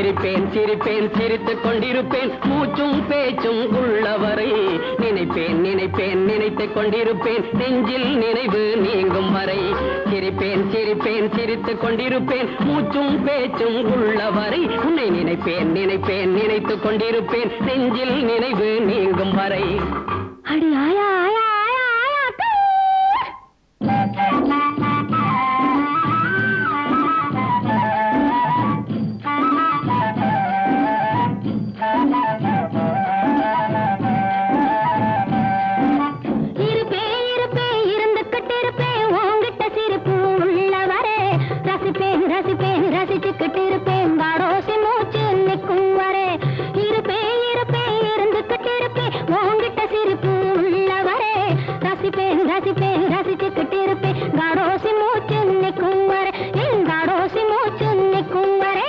சிரிப்பேன் சிரிப்பேன் சிரித்துக் கொண்டிருப்பேன். மூச்சும் பேச்சும் உள்ளவரை நினைப்பேன் நினைப்பேன் நினைத்துக் கொண்டிருப்பேன். நெஞ்சில் நினைவு நீங்கும் வரை சிரிப்பேன் சிரிப்பேன் சிரித்துக் கொண்டிருப்பேன். மூச்சும் பேச்சும் உள்ளவரை உன்னை நினைப்பேன் நினைப்பேன் நினைத்துக் கொண்டிருப்பேன். நெஞ்சில் நினைவு நீங்கும் வரை. அடி ஆயா ரசிப்பேன் ரசிப்பேன் ரசிச்சுக்கிட்டு இருப்பேன் காடோசி மூச்சு நிற்கும் வரே என் காடோசி மூச்சு நிற்கும் வரே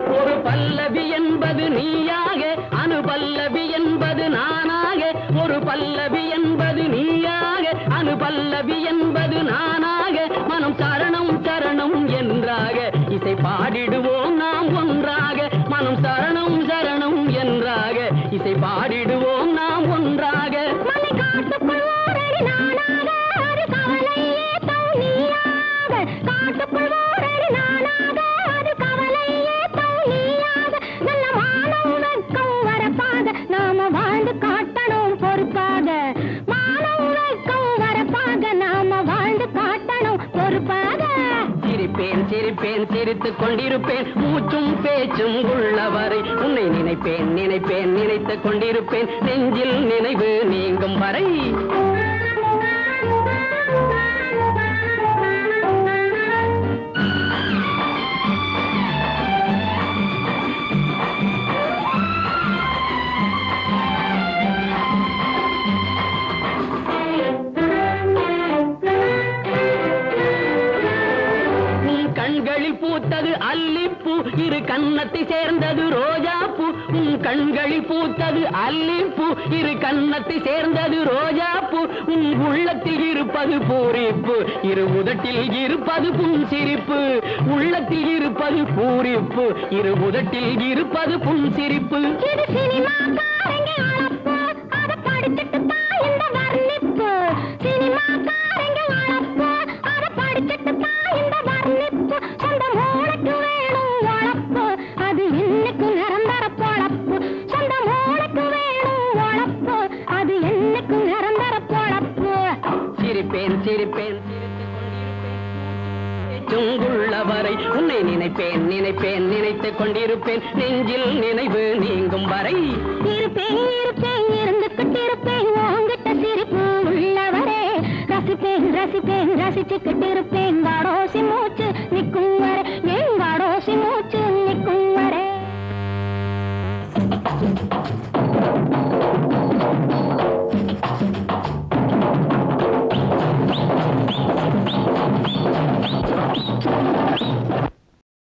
ஒரு பல்லவி என்பது நீயாக அனுபல்லவி என்பது நானாக ஒரு பல்லவி என்பது நீயாக அனுபல்லவி என்பது நானாக மனம் சரணம் சரணம் என்றாக இசை பாடிடுவோம். சிரிப்பேன் சிரிப்பேன் சிரித்துக் கொண்டிருப்பேன். மூச்சும் பேச்சும் உள்ளவரை உன்னை நினைப்பேன் நினைப்பேன் நினைத்துக் கொண்டிருப்பேன். நெஞ்சில் நினைவு நீங்கும் வரை கண்களில் பூத்தது அல்லிப்பூ இரு கன்னத்தை சேர்ந்தது ரோஜாப்பூ. உன் கண்களில் பூத்தது அல்லிப்பூ இரு கன்னத்தை சேர்ந்தது ரோஜாப்பூ. உன் உள்ளத்தில் இருப்பது பூரிப்பு இரு உதட்டில் இருப்பது புன்சிரிப்பு. உள்ளத்தில் இருப்பது பூரிப்பு இரு உதட்டில் இருப்பது புன்சிரிப்பு. இது சிரிப்பேன் சிரிப்பேன். சுங்குள்ளவரை உன்னை நினைப்பேன் நினைப்பேன் நினைத்துக் கொண்டிருப்பேன். நெஞ்சில் நினைவு நீங்கும் வரை. இருப்பேன் இருப்பேன் இருந்து கொண்டிருப்பேன். உன்கிட்ட சிரிப்பு உள்ளவரே. ரசிப்பேன் ரசிப்பேன் ரசிச்சுக்கிட்டு இருப்பேன் வாடோசி மூச்சு நிற்கும் வரை. ஏன் வாடோசி மூச்சு